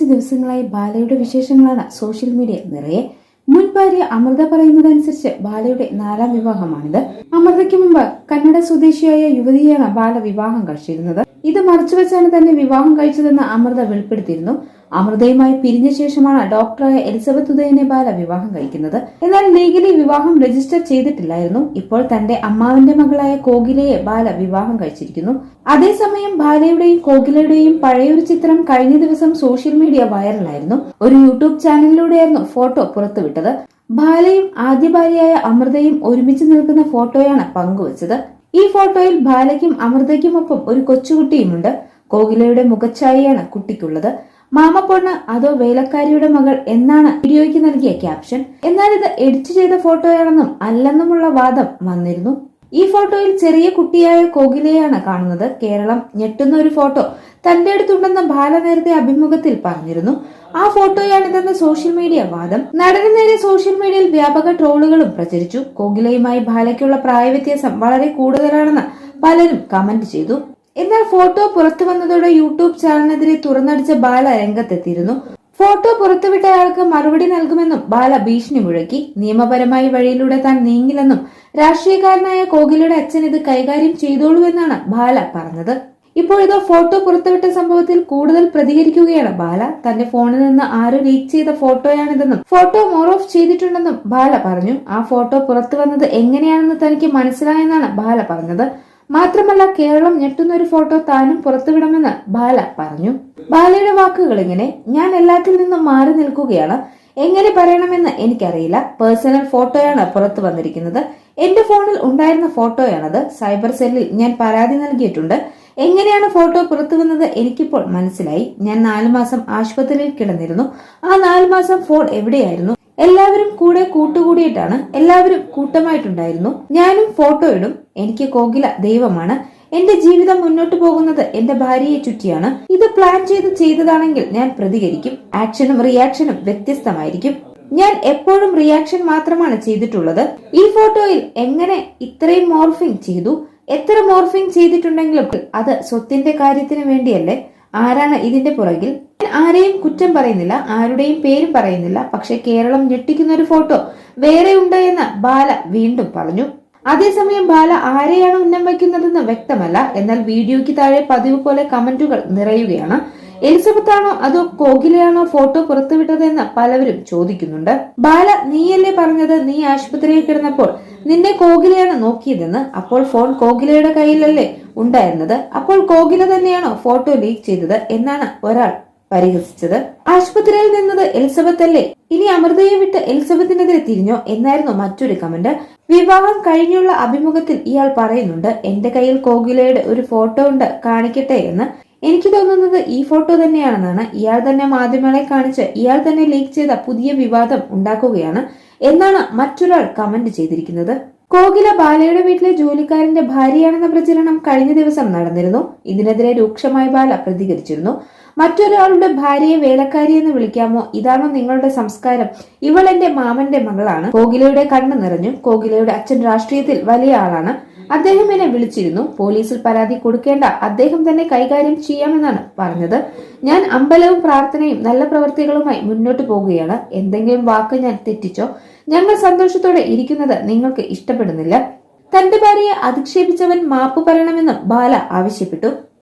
കുറച്ച് ദിവസങ്ങളായി ബാലയുടെ വിശേഷങ്ങളാണ് സോഷ്യൽ മീഡിയ നിറയെ. മുൻ ഭാര്യ അമൃത പറയുന്നതനുസരിച്ച് ബാലയുടെ നാലാം വിവാഹമാണിത്. അമൃതയ്ക്ക് മുമ്പ് കന്നഡ സ്വദേശിയായ യുവതിയാണ് ബാല വിവാഹം കഴിച്ചിരുന്നത്. ഇത് മറച്ചുവെച്ചാണ് തന്നെ വിവാഹം കഴിച്ചതെന്ന് അമൃത വെളിപ്പെടുത്തിയിരുന്നു. അമൃതയുമായി പിരിഞ്ഞ ശേഷമാണ് ഡോക്ടറായ എലിസബത്ത് ഉദയനെ ബാല വിവാഹം കഴിക്കുന്നത്. എന്നാൽ ലീഗലി വിവാഹം രജിസ്റ്റർ ചെയ്തിട്ടില്ലായിരുന്നു. ഇപ്പോൾ തന്റെ അമ്മാവിന്റെ മകളായ കോകിലയെ ബാല വിവാഹം കഴിച്ചിരിക്കുന്നു. അതേസമയം ബാലയുടെയും കോകിലയുടെയും പഴയൊരു ചിത്രം കഴിഞ്ഞ ദിവസം സോഷ്യൽ മീഡിയ വൈറലായിരുന്നു. ഒരു യൂട്യൂബ് ചാനലിലൂടെയായിരുന്നു ഫോട്ടോ പുറത്തുവിട്ടത്. ബാലയും ആദ്യ ഭാര്യയായ അമൃതയും ഒരുമിച്ച് നിൽക്കുന്ന ഫോട്ടോയാണ് പങ്കുവച്ചത്. ഈ ഫോട്ടോയിൽ ബാലയ്ക്കും അമൃതയ്ക്കുമൊപ്പം ഒരു കൊച്ചുകുട്ടിയുമുണ്ട്. കോകിലയുടെ മുഖച്ഛായയാണ് കുട്ടിക്കുള്ളത്. മാമപ്പൊണ്ണ് അതോ വേലക്കാരിയുടെ മകൾ എന്നാണ് വീഡിയോയ്ക്ക് നൽകിയ ക്യാപ്ഷൻ. എന്നാൽ ഇത് എഡിറ്റ് ചെയ്ത ഫോട്ടോയാണെന്നും അല്ലെന്നുമുള്ള വാദം വന്നിരുന്നു. ഈ ഫോട്ടോയിൽ ചെറിയ കുട്ടിയായ കോകിലയാണ് കാണുന്നത്. കേരളം ഞെട്ടുന്ന ഒരു ഫോട്ടോ. തന്റെ അടുത്തുണ്ടെന്ന് ബാല നേരത്തെ അഭിമുഖത്തിൽ പറഞ്ഞിരുന്നു. ആ ഫോട്ടോയാണിതെന്ന് സോഷ്യൽ മീഡിയ വാദം. നടന് നേരെ സോഷ്യൽ മീഡിയയിൽ വ്യാപക ട്രോളുകളും പ്രചരിച്ചു. കോകിലയുമായി ബാലയ്ക്കുള്ള പ്രായവ്യത്യാസം വളരെ കൂടുതലാണെന്ന് പലരും കമന്റ് ചെയ്തു. എന്നാൽ ഫോട്ടോ പുറത്തു വന്നതോടെ യൂട്യൂബ് ചാനലിനെതിരെ തുറന്നടിച്ച ബാല രംഗത്തെത്തിയിരുന്നു. ഫോട്ടോ പുറത്തുവിട്ടയാൾക്ക് മറുപടി നൽകുമെന്നും ബാല ഭീഷണി മുഴക്കി. നിയമപരമായ വഴിയിലൂടെ താൻ നീങ്ങില്ലെന്നും രാഷ്ട്രീയക്കാരനായ കോകിലയുടെ അച്ഛൻ ഇത് കൈകാര്യം ചെയ്തോളൂ എന്നാണ് ബാല പറഞ്ഞത്. ഇപ്പോൾ ഇതോ ഫോട്ടോ പുറത്തുവിട്ട സംഭവത്തിൽ കൂടുതൽ പ്രതികരിക്കുകയാണ് ബാല. തന്റെ ഫോണിൽ നിന്ന് ആരോ ലീക്ക് ചെയ്ത ഫോട്ടോയാണിതെന്നും ഫോട്ടോ മോർ ഓഫ് ചെയ്തിട്ടുണ്ടെന്നും ബാല പറഞ്ഞു. ആ ഫോട്ടോ പുറത്തു വന്നത് എങ്ങനെയാണെന്ന് തനിക്ക് മനസ്സിലായെന്നാണ് ബാല പറഞ്ഞത്. മാത്രമല്ല കേരളം ഞെട്ടുന്ന ഒരു ഫോട്ടോ താനും പുറത്തുവിടുമെന്ന് ബാല പറഞ്ഞു. ബാലയുടെ വാക്കുകൾ ഇങ്ങനെ ഞാൻ എല്ലാത്തിൽ നിന്നും മാറി നിൽക്കുകയാണ്. എങ്ങനെ പറയണമെന്ന് എനിക്കറിയില്ല. പേഴ്സണൽ ഫോട്ടോയാണ് പുറത്തു വന്നിരിക്കുന്നത്. എന്റെ ഫോണിൽ ഉണ്ടായിരുന്ന ഫോട്ടോയാണത്. സൈബർ സെല്ലിൽ ഞാൻ പരാതി നൽകിയിട്ടുണ്ട്. എങ്ങനെയാണ് ഫോട്ടോ പുറത്തു എനിക്കിപ്പോൾ മനസ്സിലായി. ഞാൻ നാലു മാസം ആശുപത്രിയിൽ കിടന്നിരുന്നു. ആ നാലു മാസം ഫോൺ എവിടെയായിരുന്നു? എല്ലാവരും കൂടെ കൂട്ടുകൂടിയിട്ടാണ് എല്ലാവരും കൂട്ടമായിട്ടുണ്ടായിരുന്നു. ഞാനും ഫോട്ടോ ഇടും എനിക്ക് കോകില ദൈവമാണ്. എന്റെ ജീവിതം മുന്നോട്ട് പോകുന്നത് എന്റെ ഭാര്യയെ ചുറ്റിയാണ്. ഇത് പ്ലാൻ ചെയ്ത് ചെയ്തതാണെങ്കിൽ ഞാൻ പ്രതികരിക്കും. ആക്ഷനും റിയാക്ഷനും വ്യത്യസ്തമായിരിക്കും. ഞാൻ എപ്പോഴും റിയാക്ഷൻ മാത്രമാണ് ചെയ്തിട്ടുള്ളത്. ഈ ഫോട്ടോയിൽ എങ്ങനെ ഇത്രയും മോർഫിംഗ് ചെയ്തു? എത്ര മോർഫിംഗ് ചെയ്തിട്ടുണ്ടെങ്കിലും അത് സ്വത്തിന്റെ കാര്യത്തിന് വേണ്ടിയല്ലേ? ആരാണ് ഇതിന്റെ പുറകിൽ? ആരെയും കുറ്റം പറയുന്നില്ല ആരുടെയും പേരും പറയുന്നില്ല പക്ഷെ കേരളം ഞെട്ടിക്കുന്ന ഒരു ഫോട്ടോ വേറെ ഉണ്ട് എന്ന് ബാല വീണ്ടും പറഞ്ഞു. അതേസമയം ബാല ആരെയാണ് ഉന്നം വയ്ക്കുന്നതെന്ന് വ്യക്തമല്ല. എന്നാൽ വീഡിയോയ്ക്ക് താഴെ പതിവ് പോലെ കമന്റുകൾ നിറയുകയാണ്. എലിസബത്ത് ആണോ അതോ കോകിലയാണോ ഫോട്ടോ പുറത്തുവിട്ടതെന്ന് പലവരും ചോദിക്കുന്നുണ്ട്. ബാല നീയല്ലേ പറഞ്ഞത്? നീ ആശുപത്രിയിൽ കിടന്നപ്പോൾ നിന്നെ കോകിലയാണ് നോക്കിയതെന്ന് അപ്പോൾ ഫോൺ കോകിലയുടെ കയ്യിലല്ലേ ഉണ്ടായിരുന്നത്? അപ്പോൾ കോകില തന്നെയാണോ ഫോട്ടോ ലീക്ക് ചെയ്തത് എന്നാണ് ഒരാൾ പരിഹസിച്ചത്. ആശുപത്രിയിൽ നിന്നത് എലിസബത്ത് അല്ലേ ഇനി അമൃതയെ വിട്ട് എലിസബത്തിനെതിരെ തിരിഞ്ഞോ എന്നായിരുന്നു മറ്റൊരു കമന്റ്. വിവാഹം കഴിഞ്ഞുള്ള അഭിമുഖത്തിൽ ഇയാൾ പറയുന്നുണ്ട് എന്റെ കയ്യിൽ കോകിലയുടെ ഒരു ഫോട്ടോ ഉണ്ട് കാണിക്കട്ടെ എന്ന്. എനിക്ക് തോന്നുന്നത് ഈ ഫോട്ടോ തന്നെയാണെന്നാണ് ഇയാൾ തന്നെ മാധ്യമങ്ങളെ കാണിച്ച് ഇയാൾ തന്നെ ലീക്ക് ചെയ്ത പുതിയ വിവാദം ഉണ്ടാക്കുകയാണ് എന്നാണ് മറ്റൊരാൾ കമന്റ് ചെയ്തിരിക്കുന്നത്. കോകില ബാലയുടെ വീട്ടിലെ ജോലിക്കാരന്റെ ഭാര്യയാണെന്ന പ്രചരണം കഴിഞ്ഞ ദിവസം നടന്നിരുന്നു. ഇതിനെതിരെ രൂക്ഷമായി ബാല പ്രതികരിച്ചിരുന്നു. മറ്റൊരാളുടെ ഭാര്യയെ വേലക്കാരി എന്ന് വിളിക്കാമോ? ഇതാണോ നിങ്ങളുടെ സംസ്കാരം? ഇവൾ എന്റെ മാമന്റെ മകളാണ്. കോകിലയുടെ കണ്ണു നിറഞ്ഞു. കോകിലയുടെ അച്ഛൻ രാഷ്ട്രീയത്തിൽ വലിയ ആളാണ്. അദ്ദേഹം എന്നെ വിളിച്ചിരുന്നു. പോലീസിൽ പരാതി കൊടുക്കേണ്ട. അദ്ദേഹം തന്നെ കൈകാര്യം ചെയ്യാമെന്നാണ് പറഞ്ഞത്. ഞാൻ അമ്പലവും പ്രാർത്ഥനയും നല്ല പ്രവൃത്തികളുമായി മുന്നോട്ട് പോകുകയാണ്. എന്തെങ്കിലും വാക്ക് ഞാൻ തെറ്റിച്ചോ? ഞങ്ങൾ സന്തോഷത്തോടെ ഇരിക്കുന്നത് നിങ്ങൾക്ക് ഇഷ്ടപ്പെടുന്നില്ല. തന്റെ ഭാര്യയെ അധിക്ഷേപിച്ചവൻ മാപ്പ് പറയണമെന്നും ബാല ആവശ്യപ്പെട്ടു.